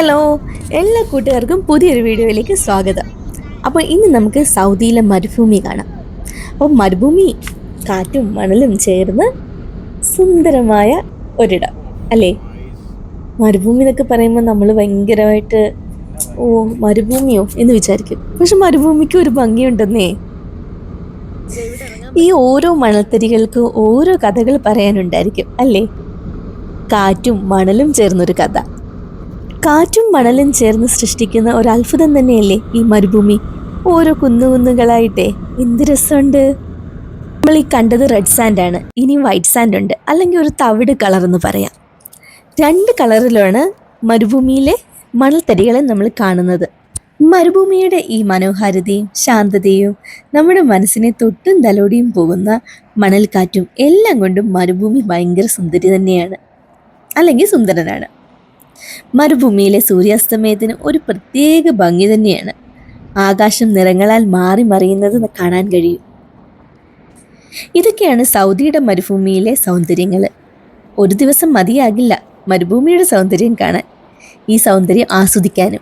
Hello എല്ലാ കൂട്ടുകാർക്കും പുതിയൊരു വീഡിയോയിലേക്ക് സ്വാഗതം. അപ്പോൾ ഇന്ന് നമുക്ക് സൗദിയിലെ മരുഭൂമി കാണാം. അപ്പോൾ മരുഭൂമി കാറ്റും മണലും ചേർന്ന് സുന്ദരമായ ഒരിടം അല്ലേ? മരുഭൂമി എന്നൊക്കെ പറയുമ്പോൾ നമ്മൾ ഭയങ്കരമായിട്ട് ഓ മരുഭൂമിയോ എന്ന് വിചാരിക്കും. പക്ഷെ മരുഭൂമിക്ക് ഒരു ഭംഗിയുണ്ടെന്നേ. ഈ ഓരോ മണൽത്തരികൾക്ക് ഓരോ കഥകൾ പറയാനുണ്ടായിരിക്കും അല്ലേ? കാറ്റും മണലും ചേർന്നൊരു കഥ. കാറ്റും മണലും ചേർന്ന് സൃഷ്ടിക്കുന്ന ഒരു അത്ഭുതം തന്നെയല്ലേ ഈ മരുഭൂമി? ഓരോ കുന്നുകുന്നുകളായിട്ടേ എന്ത് രസമുണ്ട്? നമ്മൾ ഈ കണ്ടത് റെഡ് സാൻഡ് ആണ്. ഇനി വൈറ്റ് സാൻഡ് ഉണ്ട്. അല്ലെങ്കിൽ ഒരു തവിട് കളർ എന്ന് പറയാം. രണ്ട് കളറിലാണ് മരുഭൂമിയിലെ മണൽത്തരികളെ നമ്മൾ കാണുന്നത്. മരുഭൂമിയുടെ ഈ മനോഹാരിതയും ശാന്തതയും നമ്മുടെ മനസ്സിനെ തൊട്ടും തലോടിയും പോകുന്ന മണൽക്കാറ്റും എല്ലാം കൊണ്ടും മരുഭൂമി ഭയങ്കര സുന്ദരി തന്നെയാണ്. അല്ലെങ്കിൽ സുന്ദരനാണ്. മരുഭൂമിയിലെ സൂര്യാസ്തമയത്തിന് ഒരു പ്രത്യേക ഭംഗി തന്നെയാണ്. ആകാശം നിറങ്ങളാൽ മാറി മറിയുന്നത് കാണാൻ കഴിയും. ഇതൊക്കെയാണ് സൗദിയുടെ മരുഭൂമിയിലെ സൗന്ദര്യങ്ങൾ ഒരു ദിവസം മതിയാകില്ല മരുഭൂമിയുടെ സൗന്ദര്യം കാണാൻ ഈ സൗന്ദര്യം ആസ്വദിക്കാനും.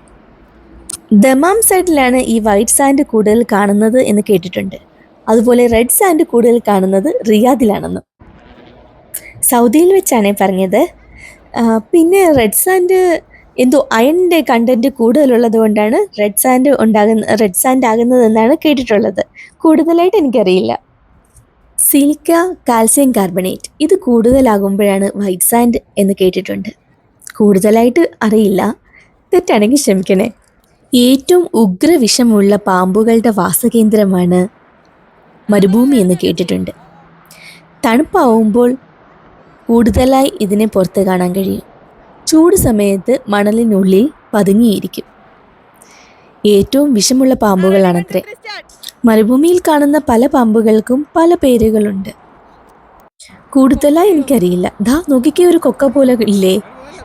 ദമാം സൈഡിലാണ് ഈ വൈറ്റ് സാൻഡ് കൂടുതൽ കാണുന്നത് എന്ന് കേട്ടിട്ടുണ്ട്. അതുപോലെ റെഡ് സാൻഡ് കൂടുതൽ കാണുന്നത് റിയാദിലാണെന്നും. സൗദിയിൽ വെച്ചാണ് പറഞ്ഞത് പിന്നെ റെഡ് സാൻഡ് എന്തോ അയണിന്റെ കണ്ടന്റ് കൂടുതലുള്ളത് കൊണ്ടാണ് റെഡ് സാൻഡ് ഉണ്ടാകുന്ന റെഡ് സാൻഡ് ആകുന്നതെന്നാണ് കേട്ടിട്ടുള്ളത്. കൂടുതലായിട്ട് എനിക്കറിയില്ല. സിലിക്ക കാൽസ്യം കാർബണേറ്റ് ഇത് കൂടുതലാകുമ്പോഴാണ് വൈറ്റ് സാൻഡ് എന്ന് കേട്ടിട്ടുണ്ട്. കൂടുതലായിട്ട് അറിയില്ല. തെറ്റാണെങ്കിൽ ക്ഷമിക്കണേ. ഏറ്റവും ഉഗ്രവിഷമുള്ള പാമ്പുകളുടെ വാസകേന്ദ്രമാണ് മരുഭൂമി എന്ന് കേട്ടിട്ടുണ്ട്. തണുപ്പാവുമ്പോൾ കൂടുതലായി ഇതിനെ പുറത്ത് കാണാൻ കഴിയും. ചൂട് സമയത്ത് മണലിനുള്ളിൽ പതുങ്ങിയിരിക്കും. ഏറ്റവും വിഷമുള്ള പാമ്പുകളാണത്രേ. മരുഭൂമിയിൽ കാണുന്ന പല പാമ്പുകൾക്കും പല പേരുകളുണ്ട്. കൂടുതലായി എനിക്കറിയില്ല. ദാ നോക്കിക്കേ ഒരു കൊക്ക പോലെ ഇല്ലേ?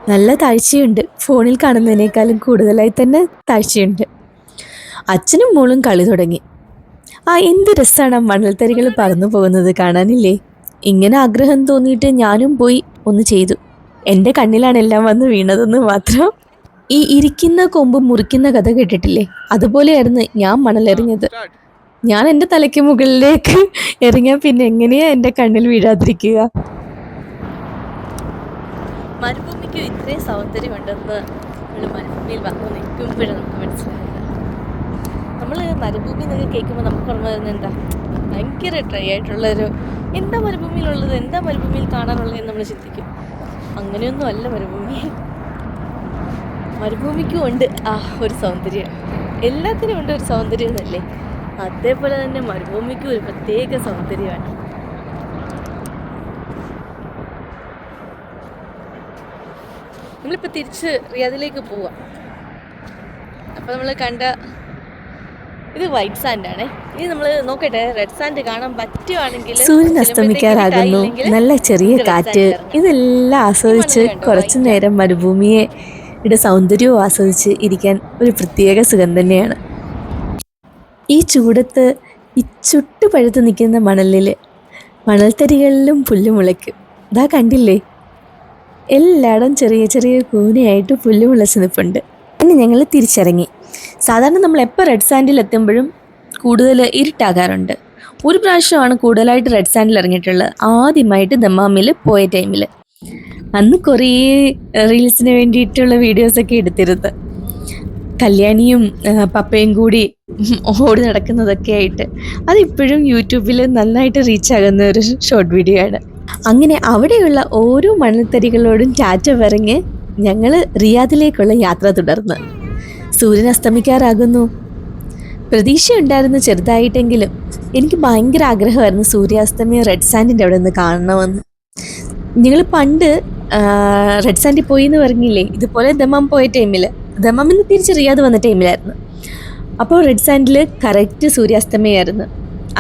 നല്ല താഴ്ചയുണ്ട്. ഫോണിൽ കാണുന്നതിനേക്കാളും കൂടുതലായി തന്നെ താഴ്ചയുണ്ട്. അച്ഛനും മോളും കളി തുടങ്ങി. ആ എന്ത് രസമാണ് മണൽത്തരികൾ പറന്നു പോകുന്നത് കാണാനില്ലേ? ഇങ്ങനെ ആഗ്രഹം തോന്നിയിട്ട് ഞാനും പോയി ഒന്ന് ചെയ്തു. എന്റെ കണ്ണിലാണ് എല്ലാം വന്ന് വീണതെന്ന് മാത്രം. ഈ ഇരിക്കുന്ന കൊമ്പ് മുറിക്കുന്ന കഥ കേട്ടിട്ടില്ലേ? അതുപോലെയായിരുന്നു ഞാൻ മണലെറിഞ്ഞത്. ഞാൻ എന്റെ തലയ്ക്ക് മുകളിലേക്ക് എറിഞ്ഞാൽ പിന്നെ എങ്ങനെയാ എന്റെ കണ്ണിൽ വീഴാതിരിക്കുക? മരുഭൂമിക്ക് ഇത്രയും സൗന്ദര്യമുണ്ടെന്ന് മരുഭൂമിയിൽ വന്നു നിൽക്കുമ്പോഴാണ് നമുക്ക് മനസ്സിലായത് നമ്മൾ മരുഭൂമി എന്നൊക്കെ കേൾക്കുമ്പോൾ നമുക്ക് ഓർമ്മ വരുന്നത് എന്താ? ഭയങ്കര ഡ്രൈ ആയിട്ടുള്ളൊരു എന്താ മരുഭൂമിയിലുള്ളത്? എന്താ മരുഭൂമിയിൽ കാണാനുള്ളത് എന്ന് നമ്മൾ ചിന്തിക്കും. അങ്ങനെയൊന്നും അല്ല മരുഭൂമി. മരുഭൂമിക്കും ഉണ്ട്. ആ ഒരു സൗന്ദര്യം. എല്ലാത്തിനും ഉണ്ട് ഒരു സൗന്ദര്യം എന്നല്ലേ? അതേപോലെ തന്നെ മരുഭൂമിക്കും ഒരു പ്രത്യേക സൗന്ദര്യമാണ്. നമ്മളിപ്പോൾ തിരിച്ച് റിയാദിലേക്ക് പോവാം. അപ്പോൾ നമ്മൾ കണ്ട ഇത് വൈറ്റ് സാൻഡ് ആണ്. ഇനി നമ്മൾ നോക്കട്ടെ റെഡ് സാൻഡ് കാണാൻ പറ്റുവാണെങ്കിൽ സൂര്യൻ അസ്തമിക്കാറാകുന്നു. നല്ല ചെറിയ കാറ്റ്. ഇതെല്ലാം ആസ്വദിച്ച് കുറച്ചു നേരം മരുഭൂമിയെ യുടെ സൗന്ദര്യവും ആസ്വദിച്ച് ഇരിക്കാൻ ഒരു പ്രത്യേക സുഖം തന്നെയാണ്. ഈ ചൂടത്ത് ഈ ചുട്ടു പഴുത്ത് നിൽക്കുന്ന മണലിൽ മണൽത്തരികളിലും പുല്ല് മുളയ്ക്കും. ഇതാ കണ്ടില്ലേ? എല്ലായിടം ചെറിയ ചെറിയ കൂനയായിട്ട് പുല്ല് മുളച്ച് നിൽപ്പുണ്ട്. പിന്നെ ഞങ്ങൾ തിരിച്ചിറങ്ങി. സാധാരണ നമ്മൾ എപ്പോൾ റെഡ് സാൻഡിൽ എത്തുമ്പോഴും കൂടുതൽ ഇരുട്ടാകാറുണ്ട്. ഒരു പ്രാവശ്യമാണ് കൂടുതലായിട്ട് റെഡ് സാൻഡിൽ ഇറങ്ങിയിട്ടുള്ളത്. ആദ്യമായിട്ട് ദമ്മാമിൽ പോയ ടൈമിൽ അന്ന് കുറേ റീൽസിന് വേണ്ടിയിട്ടുള്ള വീഡിയോസൊക്കെ എടുത്തിരുന്നത്. കല്യാണിയും പപ്പയും കൂടി ഓടി നടക്കുന്നതൊക്കെ ആയിട്ട്. അതിപ്പോഴും യൂട്യൂബിൽ നന്നായിട്ട് റീച്ച് ആകുന്ന ഒരു ഷോർട്ട് വീഡിയോ ആണ്. അങ്ങനെ അവിടെയുള്ള ഓരോ മണൽത്തരികളോടും ടാറ്റ പറഞ്ഞ് ഞങ്ങൾ റിയാദിലേക്കുള്ള യാത്ര തുടർന്ന്. സൂര്യൻ അസ്തമിക്കാറാകുന്നു. പ്രതീക്ഷയുണ്ടായിരുന്നു ചെറുതായിട്ടെങ്കിലും. എനിക്ക് ഭയങ്കര ആഗ്രഹമായിരുന്നു സൂര്യാസ്തമയം റെഡ് സാൻഡിന്റെ അവിടെ നിന്ന് കാണണമെന്ന്. ഞങ്ങൾ പണ്ട് റെഡ് സാൻഡിൽ പോയി എന്ന് പറഞ്ഞില്ലേ? ഇതുപോലെ ദമാം പോയ ടൈമിൽ ദമാമിൽ നിന്ന് തിരിച്ച് റിയാദ് വന്ന ടൈമിലായിരുന്നു. അപ്പോൾ റെഡ് സാൻഡിൽ കറക്റ്റ് സൂര്യാസ്തമയമായിരുന്നു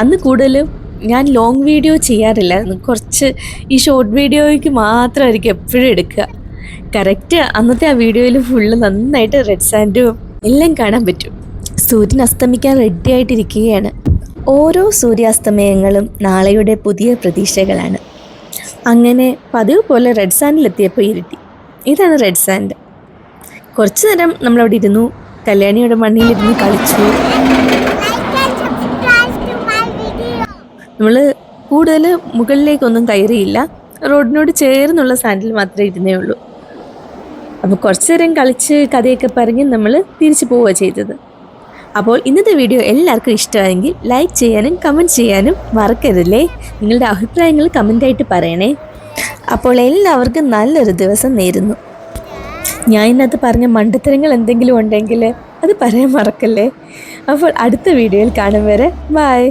അന്ന് കൂടുതലും ഞാൻ ലോങ് വീഡിയോ ചെയ്യാറില്ലായിരുന്നു. കുറച്ച് ഈ ഷോർട്ട് വീഡിയോയ്ക്ക് മാത്രമായിരിക്കും എപ്പോഴും എടുക്കുക. കറക്റ്റ് അന്നത്തെ ആ വീഡിയോയിൽ ഫുള്ള് നന്നായിട്ട് റെഡ് സാൻഡും എല്ലാം കാണാൻ പറ്റും. സൂര്യൻ അസ്തമിക്കാൻ റെഡി ആയിട്ടിരിക്കുകയാണ്. ഓരോ സൂര്യാസ്തമയങ്ങളും നാളെയുടെ പുതിയ പ്രതീക്ഷകളാണ്. അങ്ങനെ പതിവ് പോലെ റെഡ് സാൻഡിലെത്തിയപ്പോൾ ഇരുട്ടി. ഇതാണ് റെഡ് സാൻഡ് കുറച്ചു നേരം നമ്മളവിടെ ഇരുന്നു. കല്യാണിയുടെ മണ്ണിലിരുന്ന് കളിച്ചു. നമ്മൾ കൂടുതൽ മുകളിലേക്കൊന്നും കയറിയില്ല. റോഡിനോട് ചേർന്നുള്ള സാൻഡിൽ മാത്രമേ ഇരുന്നേ ഉള്ളൂ. അപ്പോൾ കുറച്ചു നേരം കളിച്ച് കഥയൊക്കെ പറഞ്ഞ് നമ്മൾ തിരിച്ചു പോവുക ചെയ്തത്. അപ്പോൾ ഇന്നത്തെ വീഡിയോ എല്ലാവർക്കും ഇഷ്ടമായെങ്കിൽ ലൈക്ക് ചെയ്യാനും കമന്റ് ചെയ്യാനും മറക്കരുതല്ലേ? നിങ്ങളുടെ അഭിപ്രായങ്ങൾ കമന്റായിട്ട് പറയണേ. അപ്പോൾ എല്ലാവർക്കും നല്ലൊരു ദിവസം നേരുന്നു. ഞാൻ ഇന്നത്തെ പറഞ്ഞ മണ്ടത്തരങ്ങൾ എന്തെങ്കിലും ഉണ്ടെങ്കിൽ അത് പറയാൻ മറക്കല്ലേ? അപ്പോൾ അടുത്ത വീഡിയോയിൽ കാണും വരെ. ബായ്